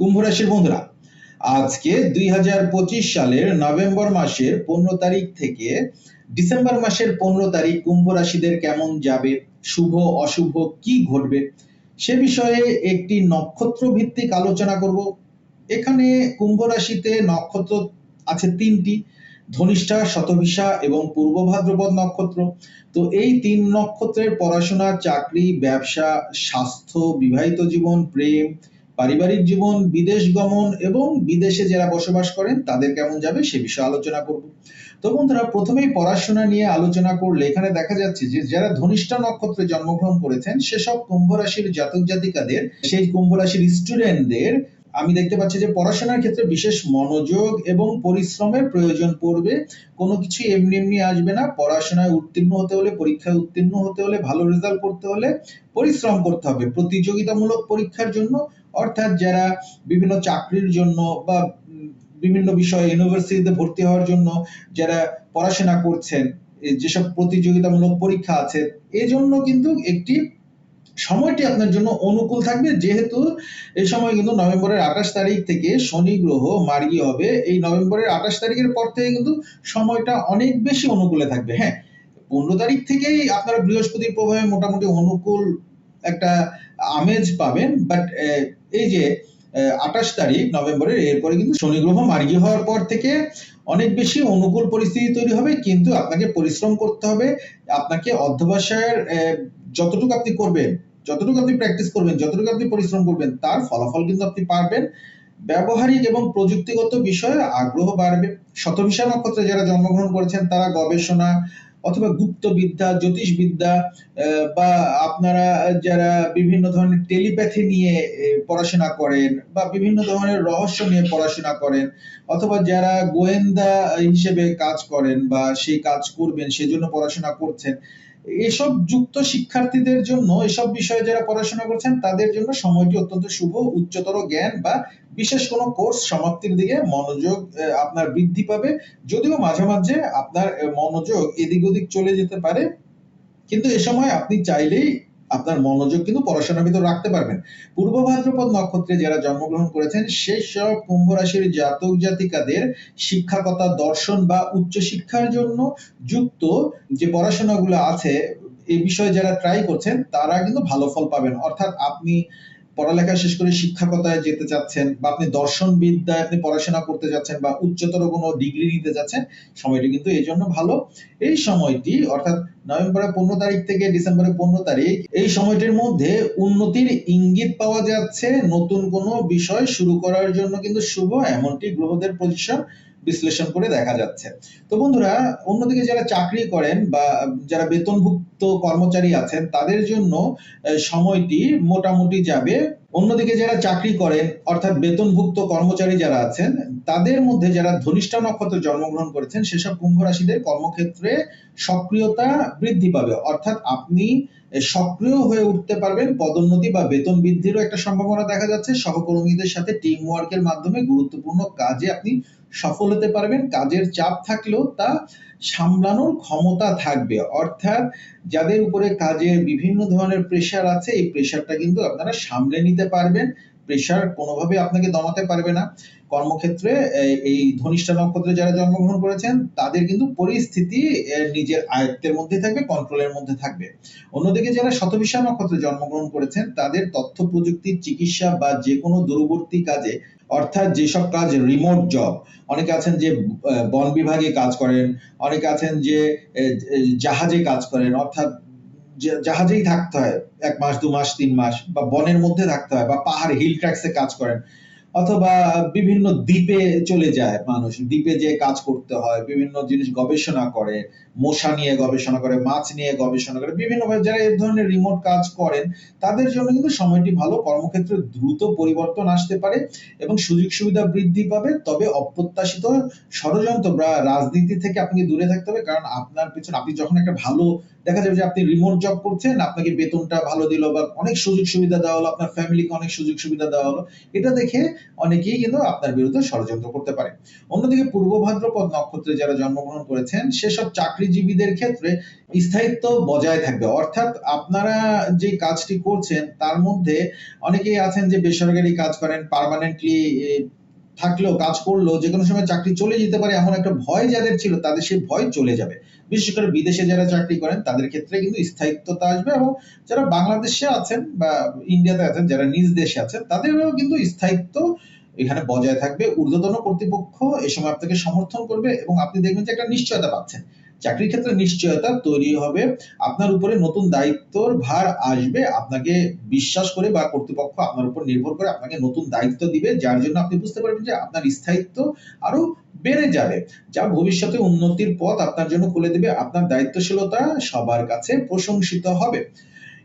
কুম্ভ রাশির বন্ধুরা, আজকে দুই হাজার পঁচিশ সালের নভেম্বর মাসের পনেরো তারিখ থেকে ডিসেম্বর মাসের পনেরো তারিখ কুম্ভ রাশিদের কেমন যাবে, শুভ, অশুভ, কি ঘটবে, সে বিষয়ে একটি নক্ষত্র ভিত্তিক আলোচনা করব। এখানে কুম্ভ রাশিতে নক্ষত্র আছে তিনটি, ধনিষ্ঠা শতভিসা এবং পূর্ব ভাদ্রপদ নক্ষত্র। তো এই তিন নক্ষত্রের পড়াশোনা, চাকরি, ব্যবসা, স্বাস্থ্য, বিবাহিত জীবন, প্রেম পারিবারিক জীবন, বিদেশ গমন এবং বিদেশে যারা বসবাস করেন, তাদের কেমন যাবে সে বিষয়ে আলোচনা করব। তো বন্ধুরা, প্রথমেই পড়াশোনা নিয়ে আলোচনা করলে এখানে দেখা যাচ্ছে যে, যারা ধনিষ্ঠা নক্ষত্রে জন্মগ্রহণ করেছেন, সেসব কুম্ভ রাশির জাতক জাতিকাদের, সেই কুম্ভ রাশির স্টুডেন্টদের আমি দেখতে পাচ্ছি যে, পড়াশোনার ক্ষেত্রে বিশেষ মনোযোগ এবং পরিশ্রমের প্রয়োজন পড়বে। কোনো কিছু এমনি এমনি আসবে না। পড়াশোনায় উত্তীর্ণ হতে হলে, পরীক্ষায় উত্তীর্ণ হতে হলে, ভালো রেজাল্ট করতে হলে পরিশ্রম করতে হবে। প্রতিযোগিতামূলক পরীক্ষার জন্য অর্থাৎ যারা বিভিন্ন চাকরির জন্য বা বিভিন্ন বিষয়ে ইউনিভার্সিটিতে ভর্তি হওয়ার জন্য যারা পড়াশোনা করছেন যেসব প্রতিযোগিতামূলক পরীক্ষা আছে, এজন্য কিন্তু একটি সময়টি আপনার জন্য অনুকূল থাকবে। যেহেতু এই সময় কিন্তু নভেম্বরের আঠাশ তারিখ থেকে শনি গ্রহ মার্গী হবে। এই নভেম্বরের আঠাশ তারিখের পর থেকে কিন্তু সময়টা অনেক বেশি অনুকূলে থাকবে। হ্যাঁ পনেরো তারিখ থেকেই আপনারা বৃহস্পতির প্রভাবে মোটামুটি অনুকূল একটা আমেজ পাবেন বাট এই যে আঠাশ তারিখ নভেম্বরের, এরপরে কিন্তু শনি গ্রহ মার্গী হওয়ার পর থেকে অনেক বেশি অনুকূল পরিস্থিতি তৈরি হবে, কিন্তু আপনাকে পরিশ্রম করতে হবে, আপনাকে অধ্যবসায়ের যতটুকু আপনি করবেন, যতটুকু আপনি প্র্যাকটিস করবেন, যতটুকু আপনি পরিশ্রম করবেন, তার ফলাফল কিন্তু আপনি পারবেন। ব্যবহারিক এবং প্রযুক্তিগত বিষয়ে আগ্রহ বাড়বে। শতভিসা নক্ষত্রে যারা জন্মগ্রহণ করেছেন, তারা গবেষণা অথবা গুপ্ত বিদ্যা জ্যোতিষ বিদ্যা বা আপনারা যারা বিভিন্ন ধরনের টেলিপ্যাথি নিয়ে পড়াশোনা করেন বা বিভিন্ন ধরনের রহস্য নিয়ে পড়াশোনা করেন অথবা যারা গোয়েন্দা হিসেবে কাজ করেন বা সেই কাজ করবেন, সেজন্য পড়াশোনা করছেন এসব যুক্ত শিক্ষার্থীদের জন্য, এসব বিষয়ে যারা পড়াশোনা করছেন, তাদের জন্য সময়টি অত্যন্ত শুভ, উচ্চতর জ্ঞান বা বিশেষ কোনো কোর্স সমাপ্তির দিকে মনোযোগ আপনার বৃদ্ধি পাবে। যদিও মাঝে মাঝে আপনার মনোযোগ এদিক ওদিক চলে যেতে পারে, কিন্তু এ সময় আপনি চাইলেই আপনার মনোযোগ কিন্তু পড়াশোনার ভিতর রাখতে পারবেন। পূর্ব ভাদ্রপদ নক্ষত্রে যারা জন্মগ্রহণ করেছেন সেই সব কুম্ভ রাশির জাতক জাতিকাদের শিক্ষাকতা, দর্শন বা উচ্চ শিক্ষার জন্য যুক্ত যে পড়াশোনাগুলো আছে, এই বিষয়ে যারা ট্রাই করছেন, তারা কিন্তু ভালো ফল পাবেন। অর্থাৎ আপনি পড়ালেখা শেষ করে শিক্ষকতায় যেতে চাচ্ছেন বা আপনি দর্শন বিদ্যায় আপনি পড়াশোনা করতে যাচ্ছেন বা উচ্চতর কোনো ডিগ্রি নিতে যাচ্ছেন সময়টি কিন্তু এই জন্য ভালো। এই সময়টি, অর্থাৎ নভেম্বরের পনেরো তারিখ থেকে ডিসেম্বরের পনেরো তারিখ, এই সময়টির মধ্যে উন্নতির ইঙ্গিত পাওয়া যাচ্ছে নতুন কোনো বিষয় শুরু করার জন্য কিন্তু শুভ, এমনটি গ্রহদের পজিশন বিশ্লেষণ করে দেখা যাচ্ছে। তো বন্ধুরা, অন্যদিকে যারা চাকরি করেন বা যারা বেতনভুক্ত কর্মচারী আছেন, তাদের জন্য সময়টি মোটামুটি যাবে অন্যদিকে যারা চাকরি করেন অর্থাৎ বেতনভুক্ত কর্মচারী যারা আছেন, তাদের মধ্যে যারা ধনিষ্ঠা নক্ষত্রে জন্মগ্রহণ করেছেন, সেসব কুম্ভ রাশিদের কর্মক্ষেত্রে সক্রিয়তা বৃদ্ধি পাবে। অর্থাৎ আপনি সক্রিয় হয়ে উঠতে পারবেন, পদোন্নতি বা বেতন বৃদ্ধিরও একটা সম্ভাবনা দেখা যাচ্ছে। সহকর্মীদের সাথে টিম ওয়ার্কের মাধ্যমে গুরুত্বপূর্ণ কাজে আপনি সফল হতে পারবেন। কাজের চাপ থাকলেও তা সামলানোর ক্ষমতা থাকবে। অর্থাৎ যাদের উপরে কাজের বিভিন্ন ধরনের প্রেশার আছে, এই প্রেশারটা কিন্তু আপনারা সামলে নিতে পারবেন। প্রেশার কোনোভাবে আপনাকে দমাতে পারবে না। কর্মক্ষেত্রে এই ধনিষ্ঠা নক্ষত্রে যারা জন্মগ্রহণ করেছেন, তাদের কিন্তু পরিস্থিতি নিজের আয়ত্তের মধ্যে থাকবে কন্ট্রোলের মধ্যে থাকবে। অন্যদিকে যারা শতভিসা নক্ষত্রে জন্মগ্রহণ করেছেন, তাদের তথ্য প্রযুক্তি, চিকিৎসা বা যে কোনো দূরবর্তী কাজে অর্থাৎ যেসব কাজ রিমোট জব অনেকে আছেন যে বন বিভাগে কাজ করেন, অনেকে আছেন যে জাহাজে কাজ করেন, অর্থাৎ জাহাজেই থাকতে হয়, এক মাস, দু মাস, তিন মাস, বা বনের মধ্যে থাকতে হয়, বা পাহাড় হিল ট্র্যাক্সে কাজ করেন। অথবা বিভিন্ন দ্বীপে চলে যায় মানুষ। দ্বীপে যে কাজ করতে হয়, বিভিন্ন জিনিস গবেষণা করে, মশা নিয়ে গবেষণা করে, মাছ নিয়ে গবেষণা করে, বিভিন্ন ভাবে যারা এই ধরনের রিমোট কাজ করেন, তাদের জন্য কিন্তু সময়টি ভালো। কর্মক্ষেত্রে দ্রুত পরিবর্তন আসতে পারে এবং সুযোগ সুবিধা বৃদ্ধি পাবে। তবে অপ্রত্যাশিত ষড়যন্ত্র বা রাজনীতি থেকে আপনি দূরে থাকতে হবে, কারণ আপনার পেছনে আপনি যখন একটা ভালো দেখা যাবে যে আপনি রিমোট জব করছেন, আপনাকে বেতনটা ভালো দিল বা অনেক সুযোগ সুবিধা দেওয়া হলো, আপনার ফ্যামিলিকে অনেক সুযোগ সুবিধা দেওয়া হলো। এটা দেখে অনেকেই কিন্তু আপনার বিরুদ্ধে ষড়যন্ত্র করতে পারে। অন্যদিকে পূর্ব ভাদ্রপদ নক্ষত্রে যারা জন্মগ্রহণ করেছেন, সেসব চাকরিজীবীদের ক্ষেত্রে স্থায়িত্ব বজায় থাকবে। অর্থাৎ আপনারা যে কাজটি করছেন, তার মধ্যে অনেকেই আছেন যে বেসরকারি কাজ করেন পার্মানেন্টলি থাকলেও, কাজ করলেও যে কোনো সময় চাকরি চলে যেতে পারে, এমন একটা ভয় যাদের ছিল, তাদের সেই ভয় চলে যাবে। বিশেষ করে বিদেশে যারা চাকরি করেন, তাদের ক্ষেত্রে কিন্তু স্থায়িত্বতা আসবে এবং যারা বাংলাদেশে আছেন বা ইন্ডিয়াতে আছেন, যারা নিজ দেশে আছেন, তাদেরও কিন্তু স্থায়িত্ব এখানে বজায় থাকবে। ঊর্ধ্বতন কর্তৃপক্ষ এ সময় আপনাকে সমর্থন করবে এবং আপনি দেখবেন যে একটা নিশ্চয়তা পাচ্ছেন। চাকরির ক্ষেত্রে নিশ্চয়তা তৈরি হবে, আপনার উপরে নতুন দায়িত্বর ভার আসবে, আপনাকে বিশ্বাস করে বা কর্তৃপক্ষ আপনার উপর নির্ভর করে আপনাকে নতুন দায়িত্ব দিবে, যার জন্য আপনি বুঝতে পারবেন যে আপনার স্থায়িত্ব আরও বেড়ে যাবে। যা ভবিষ্যতে উন্নতির পথ আপনার জন্য খুলে দেবে, আপনার দায়িত্বশীলতা সবার কাছে প্রশংসিত হবে।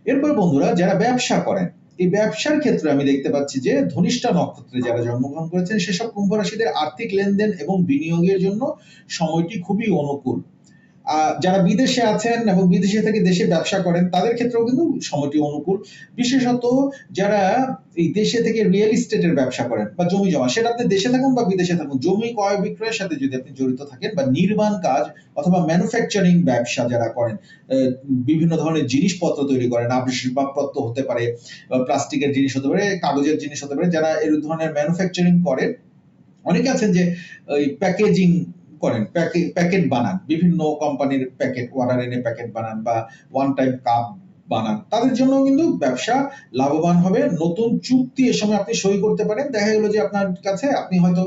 এরপর বন্ধুরা, যারা ব্যবসা করেন, এই ব্যবসার ক্ষেত্রে আমি দেখতে পাচ্ছি যে ধনিষ্ঠা নক্ষত্রে যারা জন্মগ্রহণ করেছেন, সেসব কুম্ভ রাশিদের আর্থিক লেনদেন এবং বিনিয়োগের জন্য সময়টি খুবই অনুকূল। যারা বিদেশে আছেন এবং বিদেশে থেকে দেশে ব্যবসা করেন, তাদের ক্ষেত্রেও কিন্তু সময়টি অনুকূল। বিশেষত যারা এই দেশে থেকে রিয়েল এস্টেটের ব্যবসা করেন বা জমি জমা, সেটা আপনি দেশে থাকুন বা বিদেশে থাকুন, জমি ক্রয় বিক্রয়ের সাথে যদি আপনি জড়িত থাকেন বা নির্মাণ কাজ অথবা ম্যানুফ্যাকচারিং ব্যবসা যারা করেন বিভিন্ন ধরনের জিনিসপত্র তৈরি করেন আসবাবপত্র হতে পারে প্লাস্টিকের জিনিস হতে পারে, কাগজের জিনিস হতে পারে, যারা এই ধরনের ম্যানুফ্যাকচারিং করেন, অনেকে আছেন যে ওই প্যাকেজিং করেন প্যাকেট প্যাকেট বানান, বিভিন্ন কোম্পানির প্যাকেট ওয়াটার এনে প্যাকেট বানান বা ওয়ান টাইম কাপ বানান। তাদের জন্য কিন্তু ব্যবসা লাভবান হবে। নতুন চুক্তি এ সময় আপনি সই করতে পারেন। দেখা গেলো যে আপনার কাছে আপনি হয়তো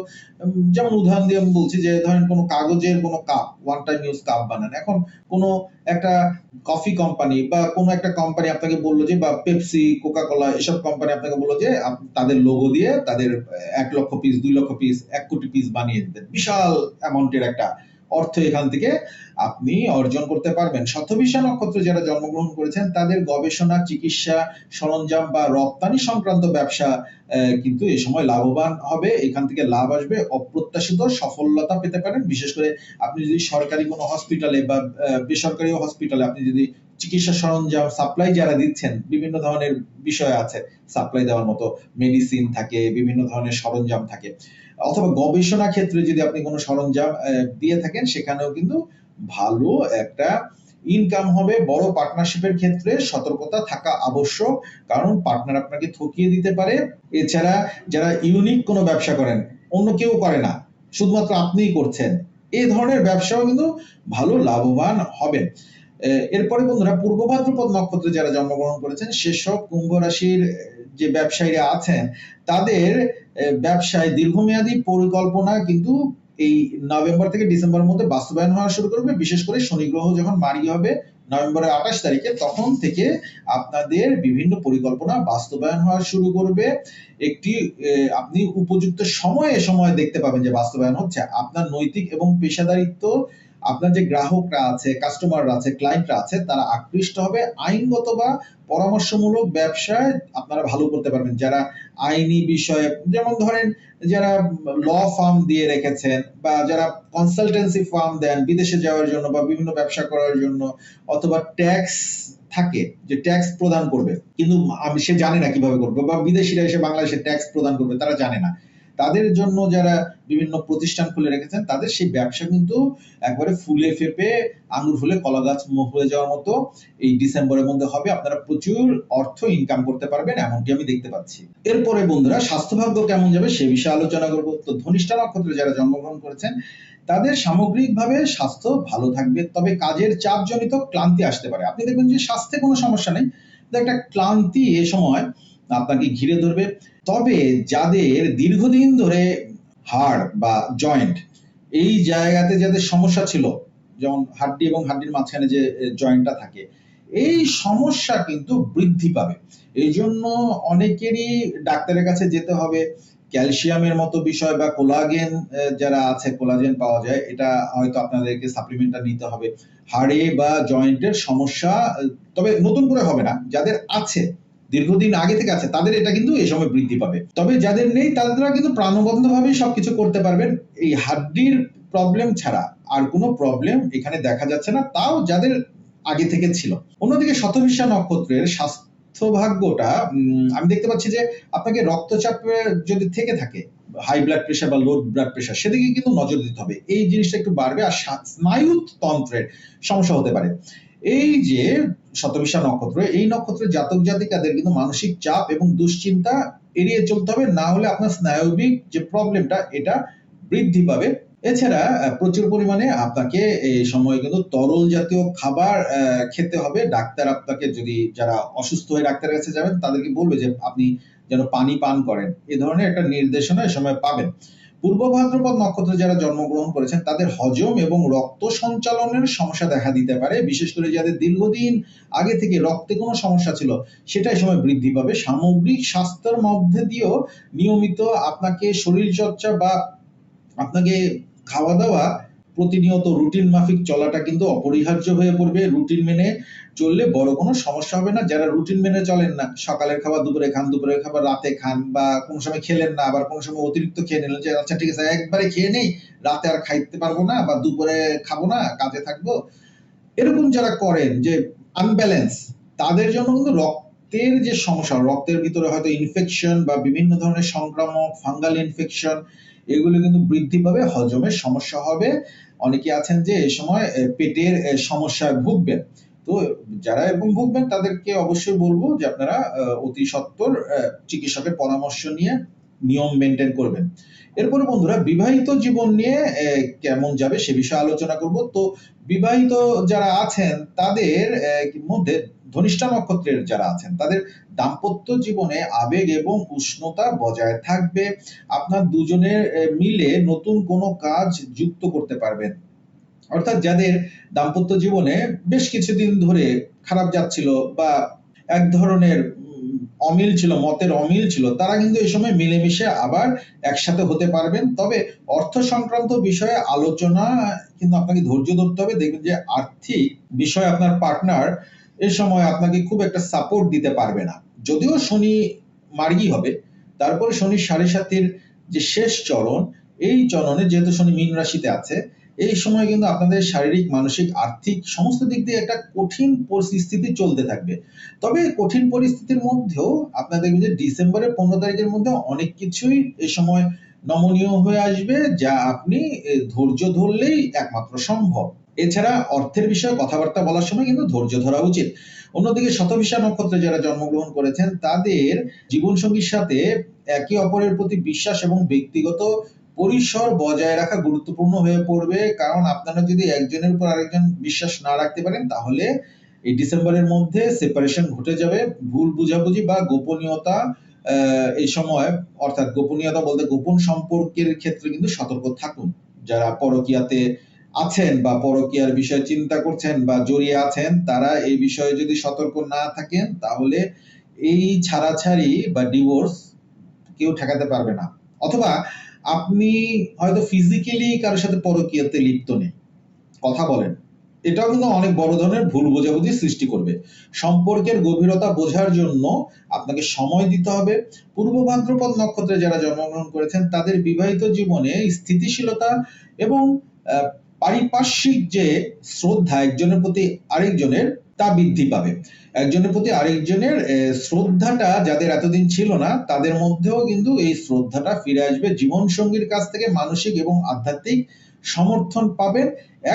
যেমন উদাহরণ দিয়ে বলছি যে, ধরেন কোনো কাগজের কোনো cup one time use cup বানান। এখন কোনো একটা কফি কোম্পানি বা কোনো একটা কোম্পানি আপনাকে বলল যে, বা পেপসি কোকা কোলা এসব কোম্পানি আপনাকে বলল যে তাদের লোগো দিয়ে তাদের, এক লক্ষ পিস দুই লক্ষ পিস এক কোটি পিস বানিয়ে দিতেন। বিশাল অ্যামাউন্টের একটা অর্থ এখান থেকে আপনি অর্জন করতে পারবেন। শতভিষা নক্ষত্রে যারা জন্মগ্রহণ করেছেন, তাদের গবেষণা, চিকিৎসা, সরঞ্জাম বা রপ্তানি সংক্রান্ত ব্যবসা কিন্তু এই সময় লাভবান হবে। এখান থেকে লাভ আসবে, অপ্রত্যাশিত সফলতা পেতে পারেন। বিশেষ করে আপনি যদি সরকারি কোনো হসপিটালে বা বেসরকারি হসপিটালে আপনি যদি চিকিৎসা সরঞ্জাম, সাপ্লাই যারা দিচ্ছেন, বিভিন্ন ধরনের বিষয় আছে। সাপ্লাই দেওয়ার মতো মেডিসিন থাকে, বিভিন্ন ধরনের সরঞ্জাম থাকে। অথবা গবেষণা ক্ষেত্রে যদি আপনি কোনো সরঞ্জাম দিয়ে থাকেন, সেখানেও কিন্তু ভালো একটা ইনকাম হবে। বড় পার্টনারশিপের ক্ষেত্রে সতর্কতা থাকা আবশ্যক, কারণ পার্টনার আপনাকে ঠকিয়ে দিতে পারে। এছাড়া যারা ইউনিক কোনো ব্যবসা করেন, অন্য কেউ করে না, শুধুমাত্র আপনিই করছেন, এই ধরনের ব্যবসাও কিন্তু ভালো লাভবান হবেন। এরপরে বন্ধুরা, পূর্ব ভাদ্রপদ নক্ষত্রে যারা জন্মগ্রহণ করেছেন, সেসব কুম্ভ রাশির যে ব্যবসায়ীরা আছেন, তাদের ব্যবসায় দীর্ঘমেয়াদী পরিকল্পনা কিন্তু এই নভেম্বর থেকে ডিসেম্বরের মধ্যে বাস্তবায়ন হওয়া শুরু করবে। বিশেষ করে শনি গ্রহ যখন মারি হবে নভেম্বরের আঠাশ তারিখে, তখন থেকে আপনাদের বিভিন্ন পরিকল্পনা বাস্তবায়ন হওয়া শুরু করবে। একটি আপনি উপযুক্ত সময়ে সময় দেখতে পাবেন যে বাস্তবায়ন হচ্ছে। আপনার নৈতিক এবং পেশাদারিত্ব আপনার যে গ্রাহকরা আছে কাস্টমাররা আছে ক্লায়েন্টরা আছে, তারা আকৃষ্ট হবে আইনগত বা পরামর্শমূলক ব্যবসায় আপনারা ভালো করতে পারবেন। যারা আইনি বিষয়ে, যেমন ধরেন যারা ল ফার্ম দিয়ে রেখেছেন বা যারা কনসালটেন্সি ফার্ম দেন, বিদেশে যাওয়ার জন্য বা বিভিন্ন ব্যবসা করার জন্য, অথবা ট্যাক্স থাকে, যে ট্যাক্স প্রদান করবে। কিন্তু সে জানে না কীভাবে করবে, বা বিদেশিরা এসে বাংলাদেশে ট্যাক্স প্রদান করবে, তারা জানে না। তাদের জন্য যারা বিভিন্ন প্রতিষ্ঠান খুলে রেখেছেন, তাদের সেই ব্যবসা কিন্তু একবারে ফুলে ফেপে আঙুর ফুলে কলা গাছ হয়ে যাওয়ার মতো এই ডিসেম্বরের মধ্যে হবে। আপনারা প্রচুর অর্থ ইনকাম করতে পারবেন এমনটি আমি দেখতে পাচ্ছি। এরপরে বন্ধুরা স্বাস্থ্য ভাগ্য কেমন যাবে সে বিষয়ে আলোচনা করব। তো ধনিষ্ঠা নক্ষত্রে যারা জন্মগ্রহণ করেছেন, তাদের সামগ্রিকভাবে স্বাস্থ্য ভালো থাকবে, তবে কাজের চাপজনিত ক্লান্তি আসতে পারে। আপনি দেখবেন যে স্বাস্থ্যে কোনো সমস্যা নেই। একটা ক্লান্তি এ সময় আপনাকে ঘিরে ধরবে। তবে যাদের দীর্ঘদিন ধরে হাড় বা জয়েন্ট, এই জায়গাতে যাদের সমস্যা ছিল, যেমন হাড্ডি এবং হাড্ডির মাঝখানে যে জয়েন্টটা থাকে, এই সমস্যা কিন্তু বৃদ্ধি পাবে। এই জন্য অনেকেরই ডাক্তারের কাছে যেতে হবে। ক্যালসিয়ামের মতো বিষয় বা কোলাগেন যারা আছে, কোলাজেন পাওয়া যায়, এটা হয়তো আপনাদেরকে সাপ্লিমেন্টটা নিতে হবে। হাড়ে বা জয়েন্টের সমস্যা তবে নতুন করে হবে না। যাদের আছে দীর্ঘদিন আগে থেকে আছে, তাদের এটা কিন্তু এই সময় বৃদ্ধি পাবে। তবে যাদের নেই তারা কিন্তু প্রাণবন্ধ ভাবে সবকিছু করতে পারবেন। এই হাড্ডির প্রবলেম ছাড়া আর কোনো প্রবলেম এখানে দেখা যাচ্ছে না, তাও যাদের আগে থেকে ছিল। অন্যদিকে শতভিসা নক্ষত্রের স্বাস্থ্য ভাগ্যটা আমি দেখতে পাচ্ছি যে আপনাকে রক্তচাপ যদি থেকে থাকে হাই ব্লাড প্রেশার বা লো ব্লাড প্রেশার সেদিকে কিন্তু নজর দিতে হবে। এই জিনিসটা একটু বাড়বে আর স্নায়ুতন্ত্রের সমস্যা হতে পারে। এই যে শতবিশা নক্ষত্র, এই নক্ষত্রের জাতক জাতিকাদের কিন্তু মানসিক চাপ এবং দুশ্চিন্তা এড়িয়ে চলতে হবে। না হলে আপনার স্নায়বিক যে প্রবলেমটা এটা বৃদ্ধি পাবে। এছাড়া প্রচুর পরিমাণে আপনাকে এই সময় কিন্তু তরল জাতীয় খাবার খেতে হবে। ডাক্তার আপনাকে যদি যারা অসুস্থ হয়ে ডাক্তারের কাছে যাবেন, তাদেরকে বলবে যে, আপনি যেন পানি পান করেন। এ ধরনের একটা নির্দেশনা এই সময় পাবেন। পূর্ব ভাদ্রপদ নক্ষত্রে যারা জন্মগ্রহণ করেছেন, তাদের হজম এবং রক্ত সঞ্চালনের সমস্যা দেখা দিতে পারে। বিশেষ করে যাদের দীর্ঘদিন আগে থেকে রক্তে কোনো সমস্যা ছিল সেটাই সময় বৃদ্ধি পাবে। সামগ্রিক স্বাস্থ্যের মধ্যে দিয়েও নিয়মিত আপনাকে শরীরচর্চা বা আপনাকে খাওয়া দাওয়া প্রতিনিয়ত রুটিন মাফিক চলাটা কিন্তু অপরিহার্য হয়ে পড়বে। রুটিন মেনে চললে বড় কোনো সমস্যা হবে না। যারা রুটিন মেনে চলেন না, সকালের খাবার, দুপুরে খান, দুপুরের খাবার, রাতে খান বা কোনো সময় খেলেন না, আবার কোনো সময় অতিরিক্ত খেয়ে নিলেন, যে আচ্ছা ঠিক আছে, একবারে খেয়ে নেই, রাতে আর খাইতে পারব না বা দুপুরে খাব না, কাজে থাকব। এরকম যারা করেন যে আনব্যালেন্স তাদের জন্য কিন্তু রক্তের যে সমস্যা, রক্তের ভিতরে হয়তো ইনফেকশন বা বিভিন্ন ধরনের সংক্রামক ফাঙ্গাল ইনফেকশন এগুলো কিন্তু বৃদ্ধি পাবে, হজমের সমস্যা হবে। অনেকে আছেন যে এই সময় পেটের সমস্যায় ভুগবেন। তো যারা এরকম ভুগবেন, তাদেরকে অবশ্যই বলব যে আপনারা অতি সত্বর চিকিৎসকের পরামর্শ নিয়ে নিয়ম মেনটেন করবেন। এরপরে বন্ধুরা, বিবাহিত জীবন নিয়ে কেমন যাবে সে বিষয়ে আলোচনা করব। তো বিবাহিত যারা আছেন, তাদের মধ্যে ধনিষ্ঠা নক্ষত্রের যারা আছেন, তাদের দাম্পত্য জীবনে আবেগ এবং উষ্ণতা বজায় থাকবে। আপনার দুজনের মিলে নতুন কোনো কাজ যুক্ত করতে পারবেন। অর্থাৎ যাদের দাম্পত্য জীবনে বেশ কিছুদিন ধরে খারাপ যাচ্ছিল বা এক ধরনের অমিল ছিল, মতের অমিল ছিল, তারা কিন্তু এই সময় মিলেমিশে আবার একসাথে হতে পারবেন। তবে অর্থ সংক্রান্ত বিষয়ে আলোচনা কিন্তু আপনাকে ধৈর্য ধরতে হবে। দেখবেন যে আর্থিক বিষয়ে আপনার পার্টনার এ সময় আপনাকে খুব একটা সাপোর্ট দিতে পারবে না। যদিও শনি মার্গী হবে, তারপরে শনি সাড়ে সাতির যে শেষ চরণ, এই চরণে যেহেতু শনি মীন রাশিতে আছে, এই সময় কিন্তু আপনাদের শারীরিক, মানসিক, আর্থিক সমস্ত দিক দিয়ে একটা কঠিন পরিস্থিতি চলতে থাকবে। তবে কঠিন পরিস্থিতির মধ্যেও আপনারা দেখবেন যে ডিসেম্বরের পনেরো তারিখের মধ্যে অনেক কিছুই এই সময় নমনীয় হয়ে আসবে, যা আপনি ধৈর্য ধরলেই একমাত্র সম্ভব। এছাড়া অর্থের বিষয়ে কথাবার্তা বলার সময় কিন্তু ধৈর্য ধরা উচিত। অন্যদিকে শতভিসা নক্ষত্রে যারা জন্মগ্রহণ করেছেন, তাদের জীবনসঙ্গীর সাথে একে অপরের প্রতি বিশ্বাস এবং ব্যক্তিগত পরিসর বজায় রাখা গুরুত্বপূর্ণ হয়ে পড়বে। কারণ আপনারা যদি একজনের উপর আরেকজন বিশ্বাস না রাখতে পারেন, তাহলে এই ডিসেম্বরের মধ্যে সেপারেশন ঘটে যাবে। ভুল বুঝাবুঝি বা গোপনীয়তা এই সময়, অর্থাৎ গোপনীয়তা বলতে গোপন সম্পর্কের ক্ষেত্রে কিন্তু সতর্ক থাকুন। যারা পরকীয়াতে আছেন বা পরকীয়ার বিষয়ে চিন্তা করছেন বা জড়িয়ে আছেন, তারা এই বিষয়ে যদি সতর্ক না থাকেন, তাহলে এই ছাড়াছাড়ি বা ডিভোর্স কেউ ঠেকাতে পারবে না। অথবা আপনি হয়তো ফিজিক্যালি কারোর সাথে পরকীয়াতে লিপ্ত নেই, কথা বলেন। এটাও কিন্তু অনেক বড় ধরনের ভুল বোঝাবুঝি সৃষ্টি করবে। সম্পর্কের গভীরতা বোঝার জন্য আপনাকে সময় দিতে হবে। পূর্ব ভাদ্রপদ নক্ষত্রে যারা জন্মগ্রহণ করেছেন, তাদের বিবাহিত জীবনে স্থিতিশীলতা এবং পারিপার্শ্বিক যে শ্রদ্ধা একজনের প্রতি আরেকজনের তা বৃদ্ধি পাবে। একজনের প্রতি আরেকজনের শ্রদ্ধাটা যাদের এতদিন ছিল না, তাদের মধ্যেও কিন্তু এই শ্রদ্ধাটা ফিরে আসবে। জীবন সঙ্গীর কাছ থেকে মানসিক এবং আধ্যাত্মিক সমর্থন পাবেন।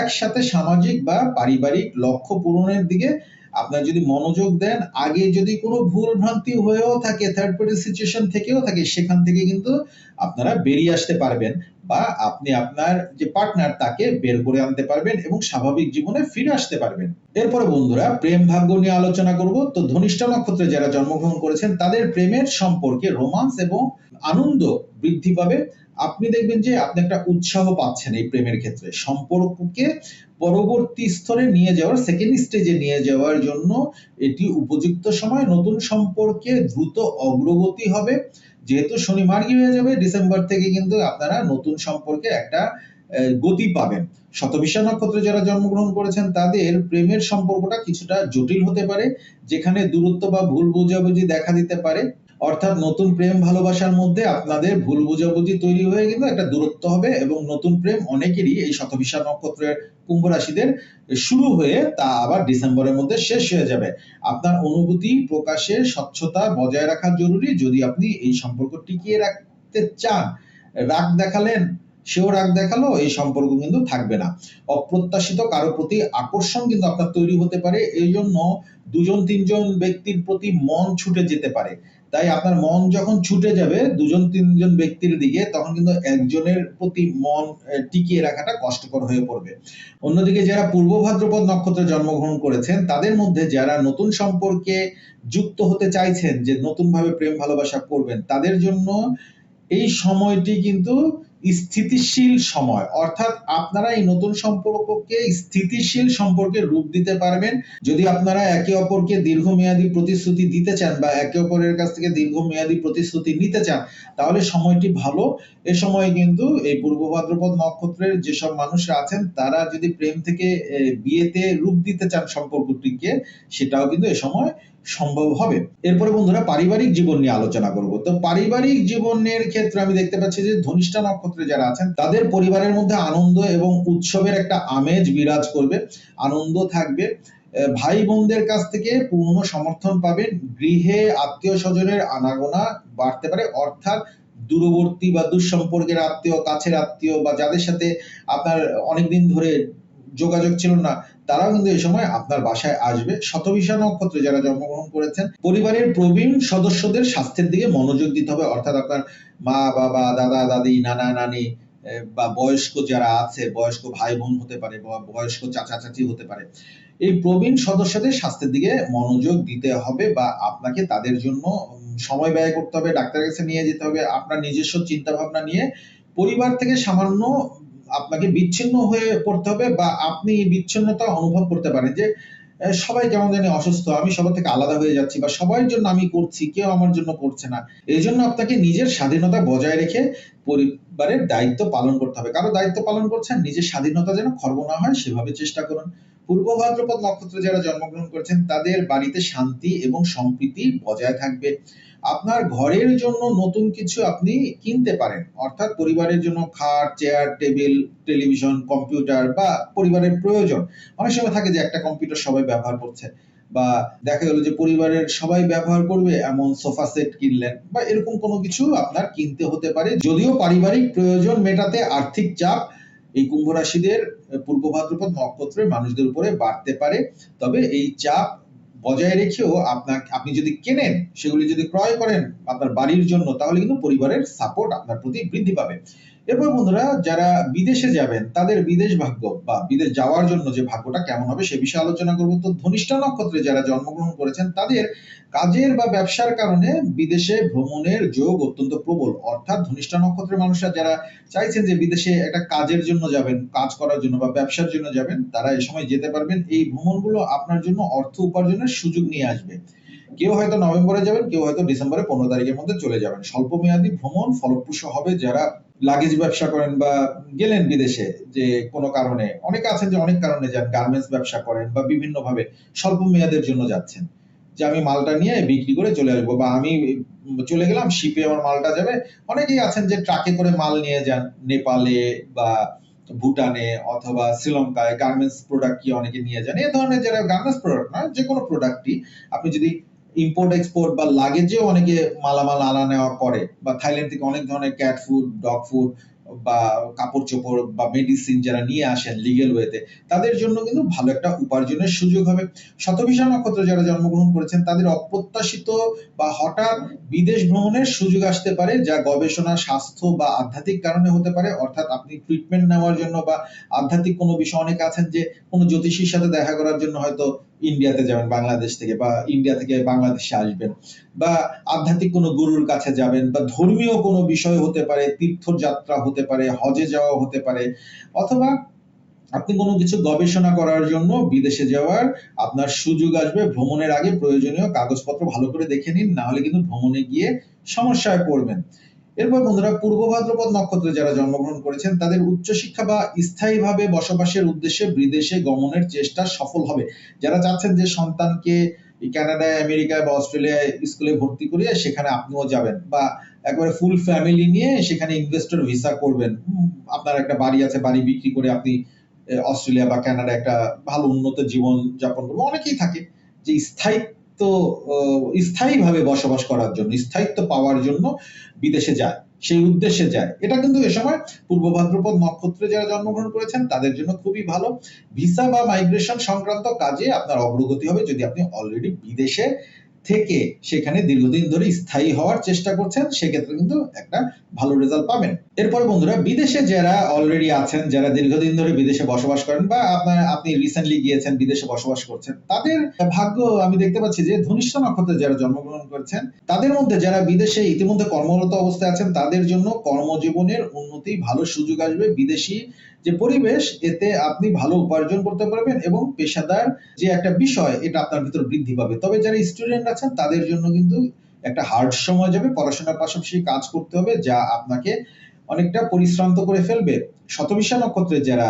একসাথে সামাজিক বা পারিবারিক লক্ষ্য পূরণের দিকে আপনার যদি মনোযোগ দেন, আগে যদি কোনো ভুল ভ্রান্তি হয়েও থাকে থার্ড পার্টি সিচুয়েশন থেকেও থাকে, সেখান থেকে কিন্তু আপনারা বেরিয়ে আসতে পারবেন বা আপনি আপনার যে পার্টনার তাকে বের করে আনতে পারবেন এবং স্বাভাবিক জীবনে ফিরে আসতে পারবেন। এরপরে বন্ধুরা, প্রেম ভাগ্য নিয়ে আলোচনা করব। তো ধনিষ্ঠ নক্ষত্রে যারা জন্মগ্রহণ করেছেন, তাদের প্রেমের সম্পর্কে রোমান্স এবং আনন্দ বৃদ্ধি পাবে। আপনি দেখবেন যে আপনি একটা উৎসাহ পাচ্ছেন এই প্রেমের ক্ষেত্রে। সম্পর্ককে পরবর্তী স্তরে নিয়ে যাওয়ার সেকেন্ড স্টেজে নিয়ে যাওয়ার জন্য এটি উপযুক্ত সময়। নতুন সম্পর্কে দ্রুত অগ্রগতি হবে। যেহেতু শনি মার্গী হয়ে যাবে, ডিসেম্বর থেকে কিন্তু আপনারা নতুন সম্পর্কে একটা গতি পাবেন। শতবিশা নক্ষত্রে যারা জন্মগ্রহণ করেছেন, তাদের প্রেমের সম্পর্কটা কিছুটা জটিল হতে পারে, যেখানে দূরত্ব বা ভুল বোঝাবুঝি দেখা দিতে পারে। অর্থাৎ নতুন প্রেম ভালোবাসার মধ্যে আপনাদের ভুল বোঝাবুঝি তৈরি হয়ে কিন্তু একটা দূরত্ব হবে এবং নতুন প্রেম অনেকেরই এই শতভিষা নক্ষত্রের কুম্ভ রাশিদের শুরু হয়ে তা আবার ডিসেম্বরের মধ্যে শেষ হয়ে যাবে। আপনার অনুভূতি প্রকাশে স্বচ্ছতা বজায় রাখা জরুরি। যদি আপনি এই সম্পর্ক টিকিয়ে রাখতে চান, রাগ দেখালেন, সেও রাগ দেখাল, এই সম্পর্ক কিন্তু থাকবে না। অপ্রত্যাশিত কারও প্রতি আকর্ষণ কিন্তু আপনার তৈরি হতে পারে। এই জন্য দুজন, তিনজন ব্যক্তির প্রতি মন ছুটে যেতে পারে। তাই আপনার মন যখন ছুটে যাবে, দুজন, তিনজন ব্যক্তির দিকে, তখন কিন্তু একজনের প্রতি মন টিকিয়ে রাখাটা কষ্টকর হয়ে পড়বে। অন্যদিকে যারা পূর্ব ভাদ্রপদ নক্ষত্রে জন্মগ্রহণ করেছেন, তাদের মধ্যে যারা নতুন সম্পর্কে যুক্ত হতে চাইছেন, যে নতুন ভাবে প্রেম ভালোবাসা করবেন, তাদের জন্য এই সময়টি কিন্তু স্থিতিশীল সময়। অর্থাৎ আপনারা এই নতুন সম্পর্ককে স্থিতিশীল সম্পর্কে রূপ দিতে পারবেন। যদি আপনারা একে অপরকে দীর্ঘমেয়াদী প্রতিশ্রুতি দিতে চান বা একে অপরের কাছ থেকে দীর্ঘমেয়াদী প্রতিশ্রুতি নিতে চান, তাহলে সময়টি ভালো। এ সময় কিন্তু এই পূর্ব ভাদ্রপদ নক্ষত্রের যেসব মানুষরা আছেন, তারা যদি প্রেম থেকে বিয়েতে রূপ দিতে চান সম্পর্কটিকে, সেটাও কিন্তু এ সময় সম্ভব হবে। এরপরে বন্ধুরা পারিবারিক জীবন নিয়ে আলোচনা করব। তো পারিবারিক জীবনের ক্ষেত্রে আমি দেখতে পাচ্ছি যে ধনিষ্ঠা নক্ষত্রে যারা আছেন, তাদের পরিবারের মধ্যে আনন্দ এবং উৎসবের একটা আমেজ বিরাজ করবে। আনন্দ থাকবে। ভাই বোনদের কাছ থেকে পূর্ণ সমর্থন পাবেন গৃহে আত্মীয় স্বজনের আনাগোনা বাড়তে পারে। অর্থাৎ দূরবর্তী বা দুঃসম্পর্কের আত্মীয়, কাছের আত্মীয় বা যাদের সাথে আপনার অনেকদিন ধরে যোগাযোগ ছিল না। তারা কিন্তু এই সময় আপনার বাসায় আসবে। শতভিষা নক্ষত্রে যারা জন্মগ্রহণ করেছেন, পরিবারের প্রবীণ সদস্যদের স্বাস্থ্যের দিকে মনোযোগ দিতে হবে। অর্থাৎ আপনার মা, বাবা, দাদা, দাদি, নানা, নানি বা বয়স্ক যারা আছে, বয়স্ক ভাই বোন হতে পারে, বা বয়স্ক চাচা চাচি হতে পারে, এই প্রবীণ সদস্যদের স্বাস্থ্যের দিকে মনোযোগ দিতে হবে বা আপনাকে তাদের জন্য সময় ব্যয় করতে হবে, ডাক্তারের কাছে নিয়ে যেতে হবে। আপনার নিজস্ব চিন্তা ভাবনা নিয়ে পরিবার থেকে সামান্য আপনাকে বিচ্ছিন্ন হয়ে পড়তে হবে বা আপনি বিচ্ছিন্নতা অনুভব করতে পারেন যে সবাই কেমন জানি অসুস্থ, আমি সবার থেকে আলাদা হয়ে যাচ্ছি বা সবার জন্য আমি করছি, কেউ আমার জন্য করছে না। এই জন্য আপনাকে নিজের স্বাধীনতা বজায় রেখে পরিবারের দায়িত্ব পালন করতে হবে। কারও দায়িত্ব পালন করছেন, নিজের স্বাধীনতা যেন খর্ব না হয়, সেভাবে চেষ্টা করুন। পূর্ব ভাদ্রপদ নক্ষত্রে যারা জন্মগ্রহণ করেছেন, তাদের বাড়িতে শান্তি এবং সম্প্রীতি বজায় থাকবে। আপনার ঘরের জন্য নতুন কিছু আপনি কিনতে পারেন। অর্থাৎ পরিবারের জন্য খাট চেয়ার টেবিল টেলিভিশন কম্পিউটার বা পরিবারের প্রয়োজন। অনেক সময় থাকে যে একটা কম্পিউটার সবাই ব্যবহার করছে বা দেখা গেল যে পরিবারের সবাই ব্যবহার করবে, এমন সোফা সেট কিনলেন বা এরকম কোনো কিছু আপনার কিনতে হতে পারে। যদিও পারিবারিক প্রয়োজন মেটাতে আর্থিক চাপ এই কুম্ভ রাশিদের, পূর্ব ভাদ্রপদ নক্ষত্রের মানুষদের উপরে বাড়তে পারে। তবে এই চাপ বজায় রেখেও আপনার আপনি যদি কেনেন, সেগুলি যদি ক্রয় করেন আপনার বাড়ির জন্য, তাহলে কিন্তু পরিবারের সাপোর্ট আপনার প্রতি বৃদ্ধি পাবে। এরপর বন্ধুরা, যারা বিদেশে যাবেন, তাদের বিদেশ ভাগ্য বা বিদেশ যাওয়ার জন্য যে ভাগ্যটা কেমন হবে সে বিষয়ে আলোচনা করব। তো ধনিষ্ঠা নক্ষত্রে যারা জন্মগ্রহণ করেছেন, তাদের কাজের বা ব্যবসার কারণে বিদেশে ভ্রমণের যোগ অত্যন্ত প্রবল। অর্থাৎ ধনিষ্ঠা নক্ষত্রের মানুষরা যারা চাইছেন যে বিদেশে একটা কাজের জন্য যাবেন, কাজ করার জন্য বা ব্যবসার জন্য যাবেন, তারা এই সময় যেতে পারবেন। এই ভ্রমণগুলো আপনার জন্য অর্থ উপার্জনের সুযোগ নিয়ে আসবে। কেউ হয়তো নভেম্বরে যাবেন, কেউ হয়তো ডিসেম্বরে পনেরো তারিখের মধ্যে চলে যাবেন। স্বল্প মেয়াদী ভ্রমণ ফলপ্রসূ হবে যারা লাগেজ ব্যবসা করেন বা গেলেন বিদেশে যে কোনো কারণে। অনেকে আছেন যে অনেক কারণে যান গার্মেন্টস ব্যবসা করেন বা বিভিন্ন ভাবে স্বল্প মেয়াদের জন্য যাচ্ছেন। যে আমি মালটা নিয়ে বিক্রি করে চলে আসব বা আমি চলে গেলাম শিপে আমার মালটা যাবে। অনেকেই আছেন যে ট্রাকে করে মাল নিয়ে যান, নেপালে বা ভুটানে অথবা শ্রীলঙ্কায় গার্মেন্টস প্রোডাক্ট কি অনেকে নিয়ে যান। এ ধরনের যারা গার্মেন্টস প্রোডাক্ট নয় যে কোনো প্রোডাক্টই আপনি যদি ইম্পোর্ট এক্সপোর্ট বা লাগেজেও অনেকে মালামাল আনা নেওয়া করে বা থাইল্যান্ড থেকে অনেক ধরনের ক্যাট ফুড ডগ ফুড বা কাপড় চোপড় বা মেডিসিন যারা নিয়ে আসেন লিগেল ওয়েতে তাদের জন্য কিন্তু ভালো একটা উপার্জনের সুযোগ হবে। শতভিষা নক্ষত্র যারা জন্মগ্রহণ করেছেন, তাদের অপ্রত্যাশিত বা হঠাৎ বিদেশ ভ্রমণের সুযোগ আসতে পারে, যা গবেষণা, স্বাস্থ্য বা আধ্যাত্মিক কারণে হতে পারে। অর্থাৎ আপনি ট্রিটমেন্ট নেওয়ার জন্য বা আধ্যাত্মিক কোনো বিষয় অনেকে আছেন যে কোনো জ্যোতিষীর সাথে দেখা করার জন্য হয়তো ইন্ডিয়াতে যাবেন, বাংলাদেশ থেকে বা ইন্ডিয়া থেকে বাংলাদেশে আসবেন বা আধ্যাত্মিক কোনো গুরুর কাছে যাবেন বা ধর্মীয় কোনো বিষয় হতে পারে, তীর্থযাত্রা হতে পারে, হজে যাওয়া হতে পারে অথবা আপনি কোনো কিছু গবেষণা করার জন্য বিদেশে যাওয়ার আপনার সুযোগ আসবে, ভ্রমণের আগে প্রয়োজনীয় কাগজপত্র ভালো করে দেখে নিন, না হলে কিন্তু ভ্রমণে গিয়ে সমস্যায় পড়বেন। এরপর বন্ধুরা, পূর্ব ভাদ্রপদ নক্ষত্রে যারা জন্মগ্রহণ করেছেন, তাদের উচ্চশিক্ষা বা স্থায়ীভাবে বসবাসের উদ্দেশ্যে বিদেশে গমনের চেষ্টা সফল হবে। যারা চাচ্ছেন যে সন্তানকে কানাডায়, আমেরিকায় বা অস্ট্রেলিয়ায় স্কুলে ভর্তি করিয়ে সেখানে আপনিও যাবেন বা একবারে ফুল ফ্যামিলি নিয়ে সেখানে ইনভেস্টর ভিসা করবেন। আপনার একটা বাড়ি আছে, বাড়ি বিক্রি করে আপনি অস্ট্রেলিয়া বা কানাডা একটা ভালো উন্নত জীবন যাপন করবেন। অনেকেই থাকে যে স্থায়িত্ব স্থায়ীভাবে বসবাস করার জন্য, স্থায়িত্ব পাওয়ার জন্য বিদেশে যায়, সেই উদ্দেশ্যে যায়। এটা কিন্তু এ সময় পূর্ব ভাদ্রপদ নক্ষত্রে যারা জন্মগ্রহণ করেছেন, তাদের জন্য খুবই ভালো। ভিসা বা মাইগ্রেশন সংক্রান্ত কাজে আপনার অগ্রগতি হবে যদি আপনি অলরেডি বিদেশে থেকে সেখানে দীর্ঘদিন ধরে স্থায়ী হওয়ার চেষ্টা করছেন, সেক্ষেত্রে কিন্তু একটা ভালো রেজাল্ট পাবেন। এরপরে বন্ধুরা, বিদেশে যারা অলরেডি আছেন, যারা দীর্ঘদিন ধরে বিদেশে বসবাস করেন বা আপনার, আপনি রিসেন্টলি গিয়েছেন, বিদেশে বসবাস করছেন, তাদের ভাগ্য, আমি দেখতে পাচ্ছি যে ধনিষ্ঠ নক্ষত্রে যারা জন্মগ্রহণ করেছেন, তাদের মধ্যে যারা বিদেশে ইতিমধ্যে কর্মরত অবস্থায় আছেন, তাদের জন্য কর্মজীবনের উন্নতি ভালো সুযোগ আসবে। বিদেশি যে পরিবেশ, এতে আপনি ভালো উপার্জন করতে পারবেন এবং পেশাদার যে একটা বিষয়, এটা আপনার ভিতর বৃদ্ধি পাবে। তবে যারা স্টুডেন্ট আছেন, তাদের জন্য কিন্তু একটা হার্ড সময় যাবে। পড়াশোনার পাশাপাশি কাজ করতে হবে যা আপনাকে অনেকটা পরিশ্রান্ত করে ফেলবে। শতবিশা নক্ষত্রে যারা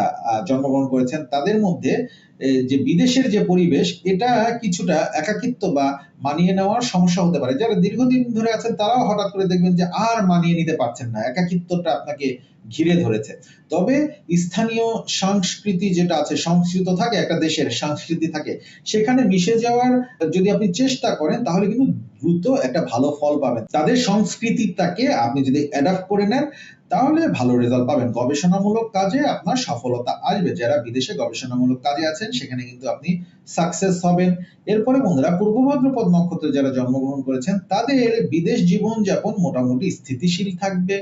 জন্মগ্রহণ করেছেন, তাদের মধ্যে যে বিদেশের যে পরিবেশ, এটা কিছুটা একাকিত্ব বা মানিয়ে নেওয়ার সমস্যা হতে পারে। যারা দীর্ঘদিন ধরে আছেন, তারাও হঠাৎ করে দেখবেন যে আর মানিয়ে নিতে পারছেন না। একাকিত্বটা আপনাকে ঘিরে ধরেছে। তবে স্থানীয় সংস্কৃতি যেটা আছে, সংস্কৃত থাকে, একটা দেশের সংস্কৃতি থাকে, সেখানে মিশে যাওয়ার যদি আপনি চেষ্টা করেন, তাহলে কিন্তু দ্রুত একটা ভালো ফল পাবেন। তাদের সংস্কৃতিটাকে আপনি যদি অ্যাডাপ্ট করে নেন, তাহলে ভালো রেজাল্ট পাবেন। গবেষণামূলক কাজে আপনার সফলতা আসবে। যারা বিদেশে গবেষণামূলক কাজে আছেন, সেখানে কিন্তু আপনি সাকসেস হবেন। এরপরে বন্ধুরা, পূর্ব ভাদ্রপদ নক্ষত্রে যারা জন্মগ্রহণ করেছেন, তাদের বিদেশ জীবন যাপন মোটামুটি স্থিতিশীল থাকবে।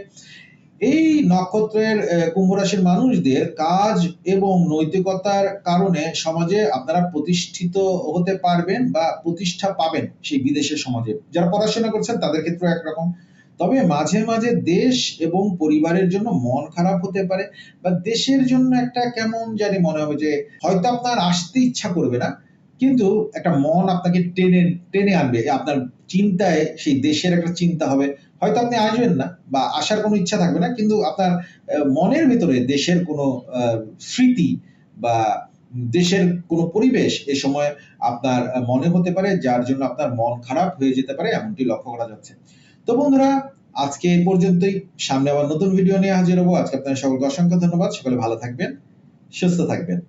এই নক্ষত্রের কুম্ভ রাশির মানুষদের কাজ এবং নৈতিকতার কারণে সমাজে আপনারা প্রতিষ্ঠিত হতে পারবেন বা প্রতিষ্ঠা পাবেন সেই বিদেশের সমাজে। যারা পড়াশোনা করছেন তাদের ক্ষেত্রে একরকম। তবে মাঝে মাঝে দেশ এবং পরিবারের জন্য মন খারাপ হতে পারে বা দেশের জন্য একটা কেমন জানি মনে হবে যে হয়তো আপনার আসতে ইচ্ছা করবে না, কিন্তু একটা মন আপনাকে টেনে টেনে আনবে। আপনার চিন্তায় সেই দেশের একটা চিন্তা হবে হয়তো আপনি আসবেন না বা আসার কোনো ইচ্ছা থাকবে না, কিন্তু আপনার মনের ভিতরে দেশের কোনো স্মৃতি বা দেশের কোনো পরিবেশ এ সময় আপনার মনে হতে পারে, যার জন্য আপনার মন খারাপ হয়ে যেতে পারে, এমনটি লক্ষ্য করা যাচ্ছে। তো বন্ধুরা, আজকে এই পর্যন্তই। সামনে আবার নতুন ভিডিও নিয়ে হাজির হব। আজকে আপনাদের সকলকে অসংখ্য ধন্যবাদ। সকলে ভালো থাকবেন, সুস্থ থাকবেন।